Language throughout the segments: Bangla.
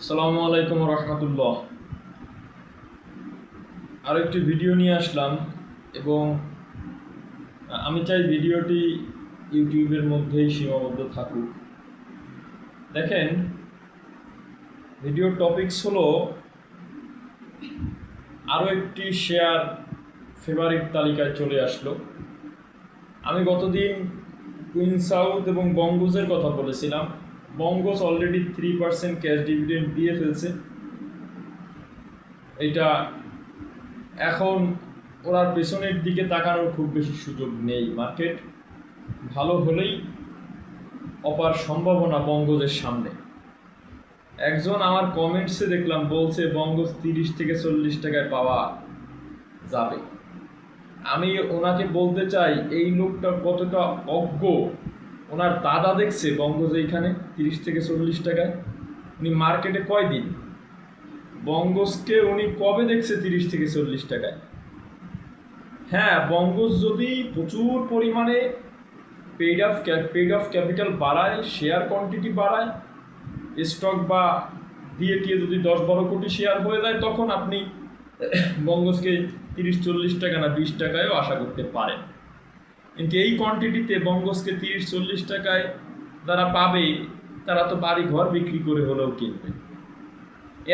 আসসালামু আলাইকুম রহমতুল্লাহ। আরও একটি ভিডিও নিয়ে আসলাম এবং আমি চাই ভিডিওটি ইউটিউবের মধ্যেই সীমাবদ্ধ থাকুক। দেখেন, ভিডিওর টপিকস হলো আরও একটি শেয়ার ফেভারিট তালিকায় চলে আসলো। আমি গতদিন কুইন সাউথ এবং বঙ্গোজের কথা বলেছিলাম। Bangas already three percent cash dividend দিয়ে ফেলছে। এটা এখন ওনার পেছনের দিকে তাকানোর খুব বেশি সুযোগ নেই মার্কেট ভালো হলেই অপার সম্ভাবনা বঙ্গজের সামনে। একজন আমার কমেন্টসে দেখলাম বলছে বঙ্গজ তিরিশ থেকে চল্লিশ টাকায় পাওয়া যাবে। আমি ওনাকে বলতে চাই, এই লোকটা কতটা অজ্ঞ ওনার দাদা দেখছে বঙ্গজ এইখানে তিরিশ থেকে চল্লিশ টাকায়, উনি মার্কেটে কয় দিন বঙ্গজকে উনি কবে দেখছে তিরিশ থেকে চল্লিশ টাকায়? হ্যাঁ বঙ্গজ যদি প্রচুর পরিমাণে paid off paid off capital বাড়ায় শেয়ার কোয়ান্টিটি বাড়ায় স্টক বা দিয়ে টিয়ে যদি দশ বারো কোটি শেয়ার হয়ে যায়, তখন আপনি বঙ্গজকে তিরিশ চল্লিশ টাকা না বিশ টাকায়ও আশা করতে পারেন। কিন্তু এই কোয়ান্টিটিতে বঙ্গজকে তিরিশ চল্লিশ টাকায় যারা পাবে, তারা তো বাড়ি ঘর বিক্রি করে হলেও কিনবে।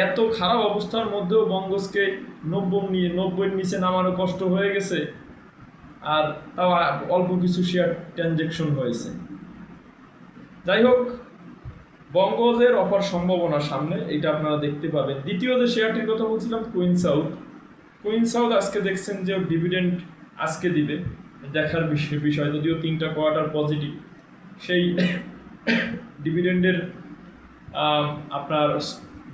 এত খারাপ অবস্থার মধ্যেও বঙ্গজকে নব্বই নিয়ে, নব্বইয়ের নিচে নামানো কষ্ট হয়ে গেছে, আর তাও অল্প কিছু শেয়ার ট্রানজেকশন হয়েছে। যাই হোক, বঙ্গজের অপার সম্ভাবনা সামনে, এটা আপনারা দেখতে পাবেন। দ্বিতীয় যে শেয়ারটির কথা বলছিলাম কুইন সাউথ কুইন সাউথ আজকে দেখছেন যে ডিভিডেন্ড আজকে দিবে। দেখার বিষয় বিষয়, যদিও তিনটা কোয়ার্টার পজিটিভ সেই ডিভিডেন্ডের আপনার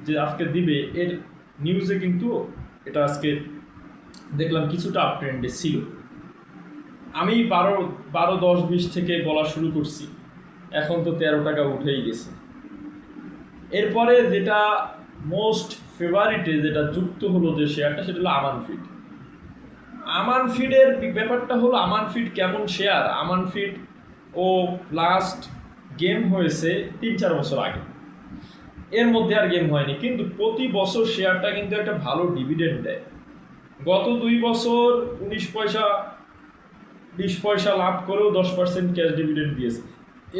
যে আজকে দিবে, এর নিউজে কিন্তু এটা আজকে দেখলাম কিছুটা আপ ট্রেন্ডে ছিল। আমি বারো বারো, দশ, বিশ থেকে বলা শুরু করছি। এখন তো তেরো টাকা উঠেই গেছে। এরপরে যেটা মোস্ট ফেভারিটে যেটা যুক্ত হলো যে শেয়ারটা সেটা হলো আমান ফিড আমান ফিডের ব্যাপারটা হলো, আমান ফিড কেমন শেয়ার আমান ফিড ও লাস্ট গেম হয়েছে তিন চার বছর আগে। এর মধ্যে আর গেম হয়নি, কিন্তু প্রতি বছর শেয়ারটা কিন্তু একটা ভালো ডিভিডেন্ড দেয়। গত দুই বছর উনিশ পয়সা, বিশ পয়সা লাভ করেও দশ পার্সেন্ট ক্যাশ ডিভিডেন্ড দিয়েছে।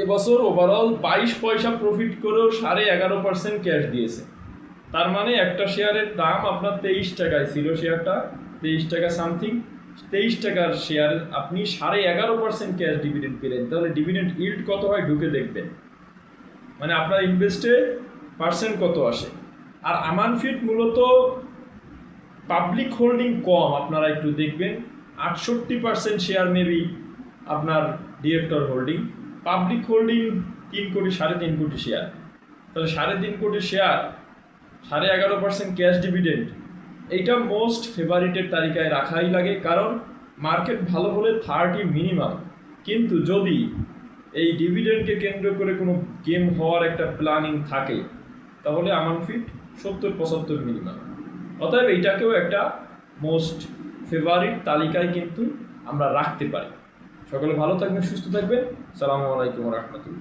এবছর ওভারঅল বাইশ পয়সা প্রফিট করেও সাড়ে এগারো পার্সেন্ট ক্যাশ দিয়েছে। তার মানে একটা শেয়ারের দাম আপনার তেইশ টাকায় ছিল শেয়ারটা তেইশ টাকা সামথিং তেইশ টাকার শেয়ার আপনি সাড়ে এগারো পার্সেন্ট ক্যাশ ডিভিডেন্ড পেলেন। তাহলে ডিভিডেন্ড ইল্ড কত হয় ঢুকে দেখবেন। মানে আপনার ইনভেস্টে পার্সেন্ট কত আসে। আর আমান ফিট মূলত পাবলিক হোল্ডিং কম, আপনারা একটু দেখবেন। আটষট্টি পার্সেন্ট শেয়ার মেবি আপনার ডিরেক্টর হোল্ডিং পাবলিক হোল্ডিং তিন কোটি, সাড়ে তিন কোটি শেয়ার তাহলে সাড়ে তিন কোটি শেয়ার সাড়ে এগারো পার্সেন্ট ক্যাশ ডিভিডেন্ড এইটা মোস্ট ফেভারিটের তালিকায় রাখাই লাগে, কারণ মার্কেট ভালো হলে থার্টি মিনিমাম কিন্তু যদি এই ডিভিডেন্ডকে কেন্দ্র করে কোনো গেম হওয়ার একটা প্ল্যানিং থাকে, তাহলে আমার ফিট সত্তর পঁচাত্তর মিনিমাম অতএব এইটাকেও একটা মোস্ট ফেভারিট তালিকায় কিন্তু আমরা রাখতে পারি। সকলে ভালো থাকবেন, সুস্থ থাকবেন। সালামু আলাইকুম রহমতুল্লাহ।